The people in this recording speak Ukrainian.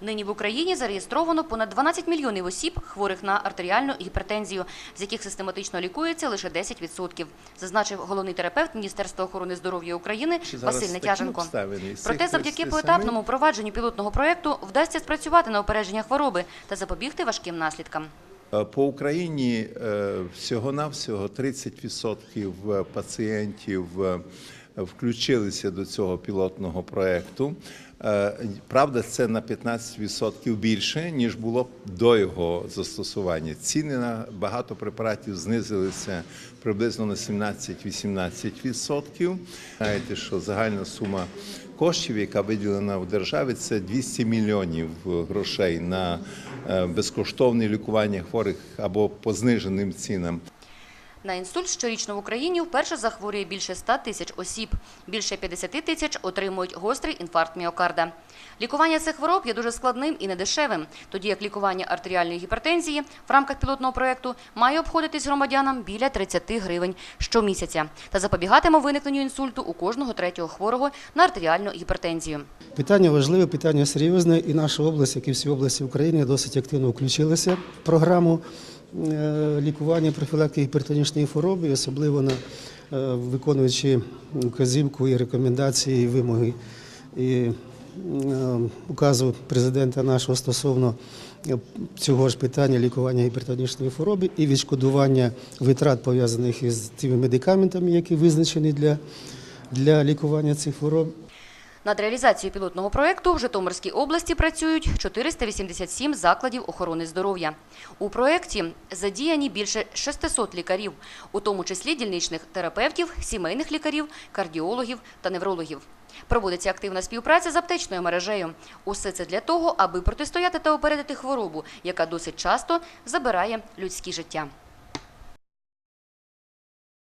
Нині в Україні зареєстровано понад 12 мільйонів осіб, хворих на артеріальну гіпертензію, з яких систематично лікується лише 10%, зазначив головний терапевт Міністерства охорони здоров'я України Василь Нетяженко. Проте завдяки поетапному впровадженню пілотного проєкту вдасться спрацювати на опередження хвороби та запобігти важким наслідкам. Е, По Україні е, всього-навсього 30% пацієнтів е, включилися до цього пілотного проєкту. Е, Правда, це на 15% більше, ніж було до його застосування. Ціни на багато препаратів знизилися приблизно на 17-18%. Знаєте, що загальна сума коштів, яка виділена в державі, це 200 мільйонів грошей на е, безкоштовне лікування хворих або по зниженим цінам. На інсульт щорічно в Україні вперше захворює більше 100 тисяч осіб. Більше 50 тисяч отримують гострий інфаркт міокарда. Лікування цих хвороб є дуже складним і недешевим, тоді як лікування артеріальної гіпертензії в рамках пілотного проєкту має обходитись громадянам біля 30 гривень щомісяця та запобігатиме виникненню інсульту у кожного третього хворого на артеріальну гіпертензію. Питання важливе, питання серйозне, і наша область, як і всі області України, досить активно включилися в програму лікування профілактики гіпертонічної хвороби, особливо на е, виконуючи вказівку і рекомендації, і вимоги і е, указу президента нашого стосовно е, цього ж питання лікування гіпертонічної хвороби і відшкодування витрат пов'язаних із тими медикаментами, які визначені для, для лікування цих хвороб. Над реалізацією пілотного проєкту в Житомирській області працюють 487 закладів охорони здоров'я. У проєкті задіяні більше 600 лікарів, у тому числі дільничних терапевтів, сімейних лікарів, кардіологів та неврологів. Проводиться активна співпраця з аптечною мережею. Усе це для того, аби протистояти та опередити хворобу, яка досить часто забирає людські життя.